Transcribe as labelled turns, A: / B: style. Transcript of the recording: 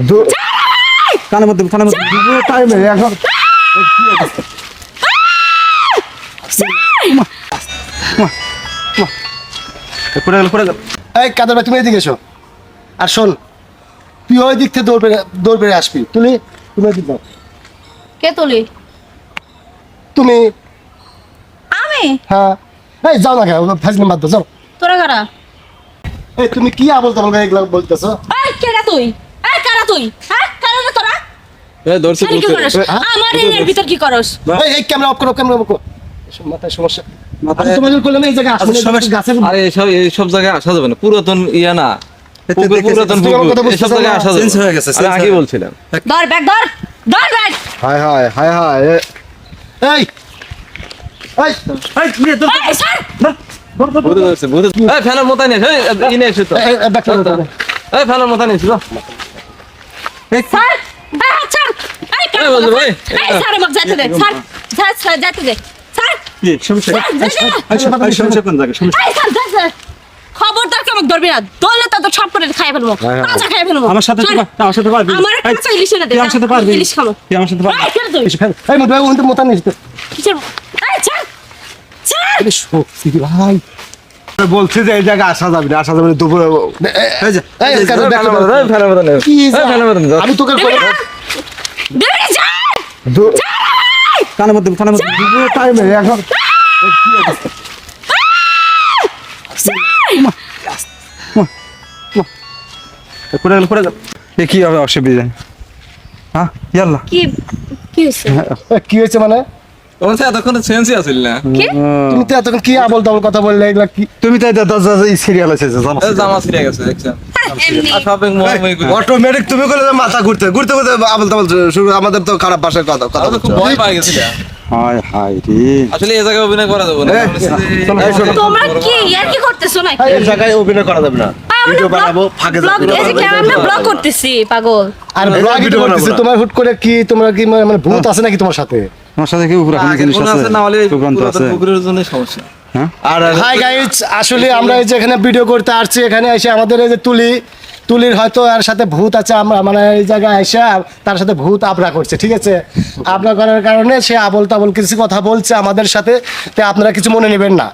A: দু- কানের মধ্যে কানের মধ্যে। টাইমে এখন। পড়ে গেল পড়ে গেল।
B: এই কাদের ভাই তুমি এদিকে এসো। আর শোন তুই ওই দিক থেকে দৌড় পেরে দৌড় পেরে আসবি। তুলি তুমি এদিক দাও।
C: কে তুলি?
B: তুমি।
C: আমি?
B: হ্যাঁ। এই যাও না কেন ফাজলি বাদ দাও যাও।
C: তোরা কারা?
B: এই তুমি কি আবল তাবল এগুলো বলতেছো?
C: এই কেডা তুই? তুই? হ্যাঁ? কারা রে তোরা?
B: হ্যাঁ?
C: আমার এর ভিতর কি করস?
B: এই এই ক্যামেরা অফ করো ক্যামেরা অফ করো। মাথায় সমস্যা।
A: মাথায়-
B: আমি তোমাদের করলাম এই জায়গায় আসলে
A: আচ্ছা,
B: গাছের
D: আরে এইসব এইসব জায়গায় আসা যাবে না। পুরাতন ইয়া না।
A: এতে
D: পুকুর
A: দেখেছিস,
D: পুরাতন
B: তুই আমার
D: পুকুর।
B: কথা বুঝতেছ
D: এইসব জায়গায় আসা যাবে
A: হয়ে গেছে,
D: আগে বলছিলাম।
C: ধর ব্যাগ ধর ধর ব্যাগ
B: হায় হায় হায় হায় এই! এই!
A: এই, নিয়ে দৌড়,
C: এই স্যার!
D: বুঝতে পারছি বুঝতে এই ফ্যানের মতো নিয়ে এই এই এসে তো।
B: এই, এই, ব্যাগটা নিয়ে যাও।
D: এই ফ্যানের মতো নিয়ে এসে
A: এই,
C: স্যার স্যার। খবরদার কেমন ধরবি না? দলে তো তো সব করে খাই ফেলব কাঁচা খাই ফেলব।
A: আমার সাথে আমার সাথে পারবি?
C: আমার কাঁচা ইলিশ এনে দে
A: আমার সাথে পারবি?
C: ইলিশ খাব।
A: তুই আমার সাথে পারবি? ফেল।
B: এই মতো মোতা।
C: কিসের এই ছাড় ছাড়
B: ভাই?
A: বলছি যে এই জায়গায় আসা যাবে না আসা যাবে না দুপুরে
D: কারও
B: আমি তোকে
A: কানের মধ্যে কানের মধ্যে। টাইমে এখন গেল পড়ে গেল। এ কি হবে অসুবিধা? হ্যাঁ ইয়াল্লা।
C: কি কি হয়েছে?
B: কি হয়েছে মানে?
D: তোমার সাথে এতক্ষণ সেন্সই আছিল না।
B: তুমি তো এতক্ষণ কি আবল তাবল কথা বললে? এগুলা কি?
A: তুমি তো এটা দশ এই সিরিয়াল আছে জানো
D: জামা ছিঁড়ে গেছে দেখছেন?
C: এমনি।
D: আর শপিং মল মই করি
A: অটোমেটিক তুমি করে মাথা ঘুরতে ঘুরতে ঘুরতে আবল তাবল শুরু আমাদের তো খারাপ ভাষায় কথা কথা
D: খুব ভয় পাই গেছিল
A: হায় হায় রে।
D: আসলে এই জায়গায় অভিনয় করা যাবে না।
A: এই, চলো, এই শোনো।
C: তোমরা কি? ইয়ার কি করতেছো না
A: এই জায়গায় অভিনয় করা যাবে না। ভিডিও বানাবো ফাঁকে
C: ব্লগ এই যে ক্যামেরা ব্লগ করতেছি পাগল।
B: আর ব্লগ
A: বানাবো
B: তোমার হুট করে কি তোমরা কি মানে মানে ভূত আছে নাকি তোমার সাথে?
A: তোমার সাথে কি উপরে কোনো জিনিস আছে?
D: না হলে
A: আছে।
D: পুকুরের জন্য সমস্যা।
A: হ্যাঁ?
D: আর
B: হাই গাইজ আসলে আমরা এই যে এখানে ভিডিও করতে আসছি এখানে এসে আমাদের এই যে তুলি তুলির হয়তো আর সাথে ভূত আছে আমরা মানে এই জায়গায় এসে তার সাথে ভূত আবরা করছে ঠিক আছে? আবরা করার কারণে সে আবল তাবল কিছু কথা বলছে আমাদের সাথে তে আপনারা কিছু মনে নেবেন না।